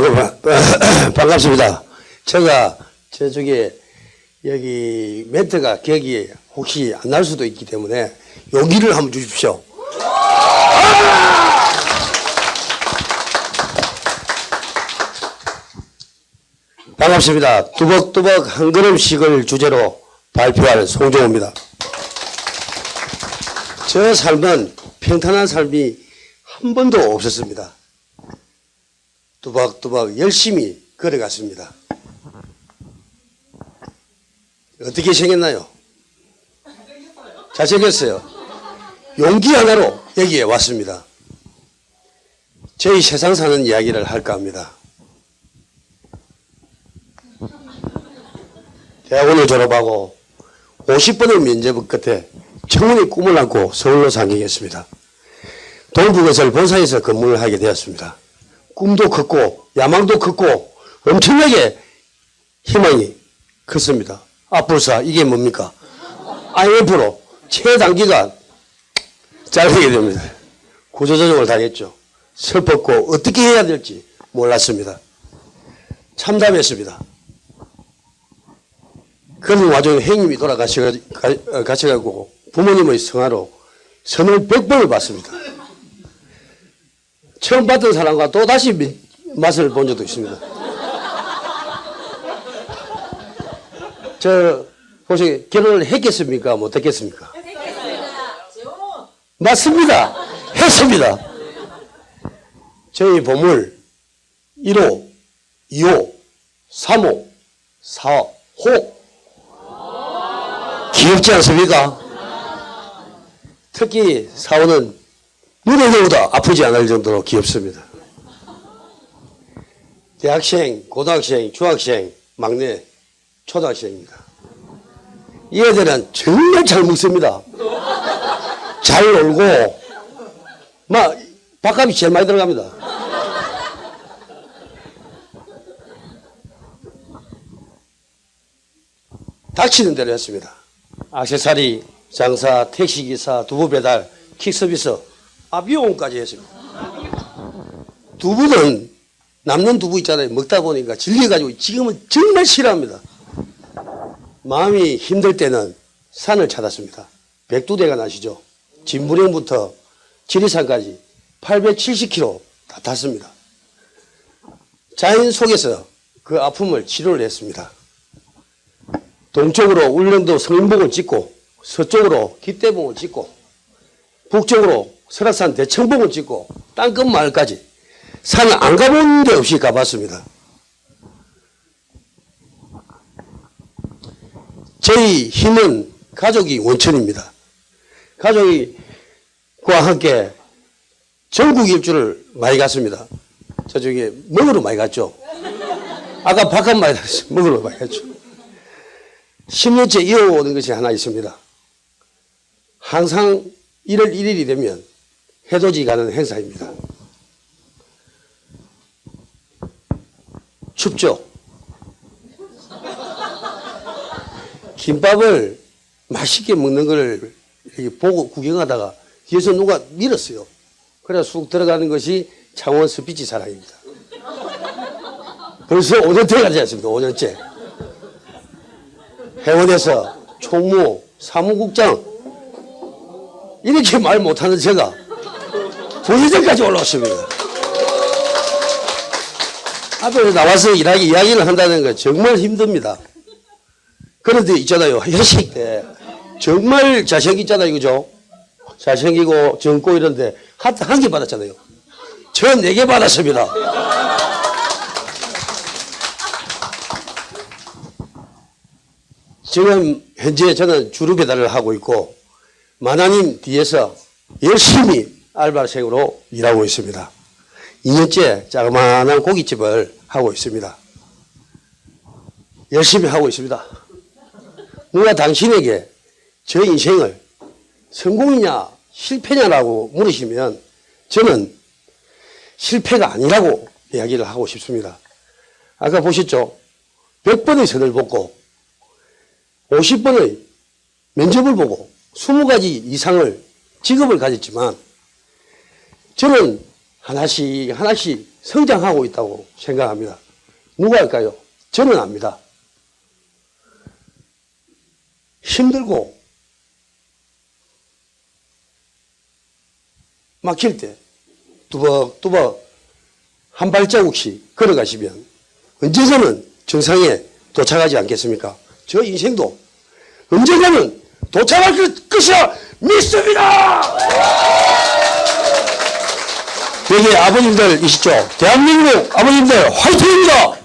반갑, 반갑습니다. 제가 저쪽에 여기 멘트가 기억이 혹시 안 날 수도 있기 때문에 용기를 한번 주십시오. 반갑습니다. 두벅두벅 한 걸음씩을 주제로 발표할 송정호입니다. 저 삶은 평탄한 삶이 한 번도 없었습니다. 두박두박 열심히 걸어갔습니다. 어떻게 생겼나요? 잘생겼어요. 용기 하나로 여기에 왔습니다. 저희 세상 사는 이야기를 할까 합니다. 대학원을 졸업하고 50번의 면접 끝에 청문회 꿈을 안고 서울로 상경했습니다. 동부건설 본사에서 근무를 하게 되었습니다. 꿈도 컸고 야망도 컸고 엄청나게 희망이 컸습니다. 앞불사 이게 뭡니까? IMF로 최단기간 잘리게 됩니다. 구조조정을 당했죠. 슬펐고 어떻게 해야 될지 몰랐습니다. 참담했습니다. 그런 와중에 형님이 돌아가셔가지고 부모님의 성화로 선을 100번을 받습니다. 처음 받은 사람과 또 다시 미- 맛을 본 적도 있습니다. 저 혹시 결혼을 했겠습니까? 못했겠습니까? 맞습니다. 했습니다. 저희 보물 1호, 2호, 3호, 4호 귀엽지 않습니까? 특히 4호는 넣어도 아프지 않을 정도로 귀엽습니다. 대학생, 고등학생, 중학생, 막내, 초등학생입니다. 이 애들은 정말 잘 먹습니다. 잘 놀고, 막, 밥값이 제일 많이 들어갑니다. 닥치는 대로 했습니다. 악세사리, 장사, 택시기사, 두부 배달, 킥서비스, 아, 미용까지 했습니다. 두부는 남는 두부 있잖아요. 먹다 보니까 질려가지고 지금은 정말 싫어합니다. 마음이 힘들 때는 산을 찾았습니다. 백두대가 나시죠. 진부령부터 지리산까지 870km 다 탔습니다. 자연 속에서 그 아픔을 치료를 했습니다. 동쪽으로 울릉도 성인봉을 찍고 서쪽으로 기대봉을 찍고 북쪽으로 설악산 대청봉을 찍고 땅끝 마을까지 산안 가본 데 없이 가봤습니다. 저희 힘은 가족이 원천입니다. 가족과 함께 전국 일주를 많이 갔습니다. 저쪽에 먹으러 많이 갔죠. 아까 바깥 많이 갔어요. 먹으러 많이 갔죠. 10년째 이어오는 것이 하나 있습니다. 항상 1월 1일이 되면 해돋이 가는 행사입니다. 춥죠? 김밥을 맛있게 먹는 걸 이렇게 보고 구경하다가 뒤에서 누가 밀었어요. 그래서 쑥 들어가는 것이 창원 스피치 사랑입니다. 벌써 5년째 가지 않습니까? 5년째. 회원에서 총무, 사무국장 이렇게 말 못하는 제가 부회장까지 올라왔습니다. 앞에 나와서 일하기 이야기를 한다는 건 정말 힘듭니다. 그런데 있잖아요. 회식 때 정말 잘생기 있잖아요. 그죠? 잘생기고 젊고 이런데 하트 한 개 받았잖아요. 저 네 개 받았습니다. 지금 현재 저는 주류 배달을 하고 있고 만화님 뒤에서 열심히 알바생으로 일하고 있습니다. 2년째 자그마한 고깃집을 하고 있습니다. 열심히 하고 있습니다. 누가 당신에게 저 인생을 성공이냐 실패냐라고 물으시면 저는 실패가 아니라고 이야기를 하고 싶습니다. 아까 보셨죠? 100번의 선을 벗고 50번의 면접을 보고 20가지 이상을 직업을 가졌지만 저는 하나씩 하나씩 성장하고 있다고 생각합니다. 누가 할까요? 저는 압니다. 힘들고 막힐 때 뚜벅뚜벅 한 발자국씩 걸어가시면 언제서는 정상에 도착하지 않겠습니까? 저 인생도 언젠가는 도착할 것- 것이라 믿습니다! 여기 아버님들 이시죠? 대한민국 아버님들 화이팅입니다!